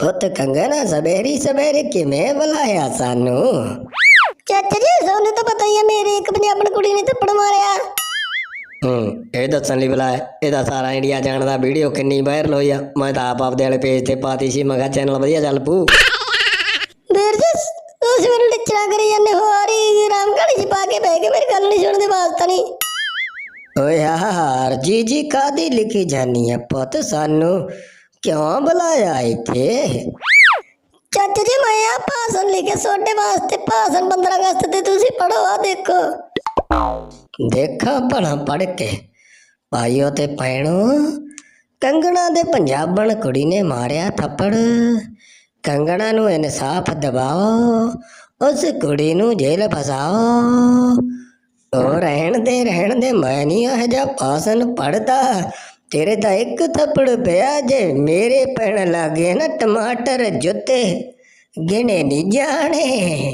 ਪੁੱਤ ਕੰਗਣਾ ਸਵੇਰੀ ਸਵੇਰੇ ਕਿਵੇਂ ਬੁਲਾਇਆ ਸਾਨੂੰ? ਚਾਚਾ ਜੀ ਸਾਨੂੰ ਤਾਂ ਪਤਾ ਹੀ ਹੈ ਮੇਰੇ ਇੱਕ ਪੰਜਾਬਣ ਕੁੜੀ ਨੇ ਥੱਪੜ ਮਾਰਿਆ। ਹੂੰ ਇਹ ਦੱਸਣ ਲਈ ਬੁਲਾਇਆ। ਇਹਦਾ ਸਾਰਾ ਇੰਡੀਆ ਜਾਣਦਾ ਵੀਡੀਓ ਕਿੰਨੀ ਵਾਇਰਲ ਹੋਈ ਆ। ਮੈਂ ਤਾਂ ਆਪ ਆਪਦੇ ਵਾਲੇ ਪੇਜ ਤੇ ਪਾਤੀ ਸੀ ਮੈਂ ਕਿਹਾ ਚੈਨਲ ਵਧੀਆ ਚੱਲ ਪੂ ਵੀਰ ਜੀ ਤੁਸੀਂ ਮੈਨੂੰ ਟਿਚਰਾ ਕਰੀ ਜਾਂਦੇ ਹੋ ਆਰੀ ਰਾਮਗੜੀ ਚ ਪਾ ਕੇ ਬਹਿ ਕੇ ਮੇਰੀ ਗੱਲ ਨਹੀਂ ਸੁਣਦੇ ਵਾਸਤਾ ਨਹੀਂ। ਓਏ ਯਾਰ ਜੀ ਜੀ ਕਾਦੀ ਲਿਖੀ ਜਾਨੀ ਆ ਪੁੱਤ ਸਾਨੂੰ? ਕਿਉਂ ਬੁਲਾਇਆ ਇੱਥੇ? ਚਾਚਾ ਜੀ, ਮੈਂ ਆ ਭਾਸ਼ਣ ਲਿਖੇ ਤੁਹਾਡੇ ਵਾਸਤੇ ਭਾਸ਼ਣ 15 ਅਗਸਤ ਤੇ ਤੁਸੀਂ ਪੜੋ ਆ ਦੇਖੋ। ਦੇਖਾ ਭਲਾ ਪੜ ਕੇ। ਭਾਈਓ ਤੇ ਭੈਣੋ, ਕੰਗਣਾ ਦੇ ਪੰਜਾਬਣ ਕੁੜੀ ਨੇ ਮਾਰਿਆ ਥੱਪੜ। ਕੰਗਣਾ ਨੂੰ ਇਨਸਾਫ ਦਿਵਾਓ, ਉਸ ਕੁੜੀ ਨੂੰ ਜੇਲ੍ਹ ਫਸਾਓ। ਉਹ ਰਹਿਣ ਦੇ ਰਹਿਣ ਦੇ, ਮੈਂ ਨਹੀਂ ਇਹ ਜਿਹਾ ਭਾਸ਼ਣ ਪੜਦਾ ਤੇਰੇ ਤਾਂ ਇੱਕ ਥੱਪੜ ਪਿਆ ਜੇ, ਮੇਰੇ ਪੈਣ ਲੱਗੇ ਨਾ ਟਮਾਟਰ ਜੁੱਤੇ, ਗਿਣੇ ਨਹੀਂ ਜਾਣੇ।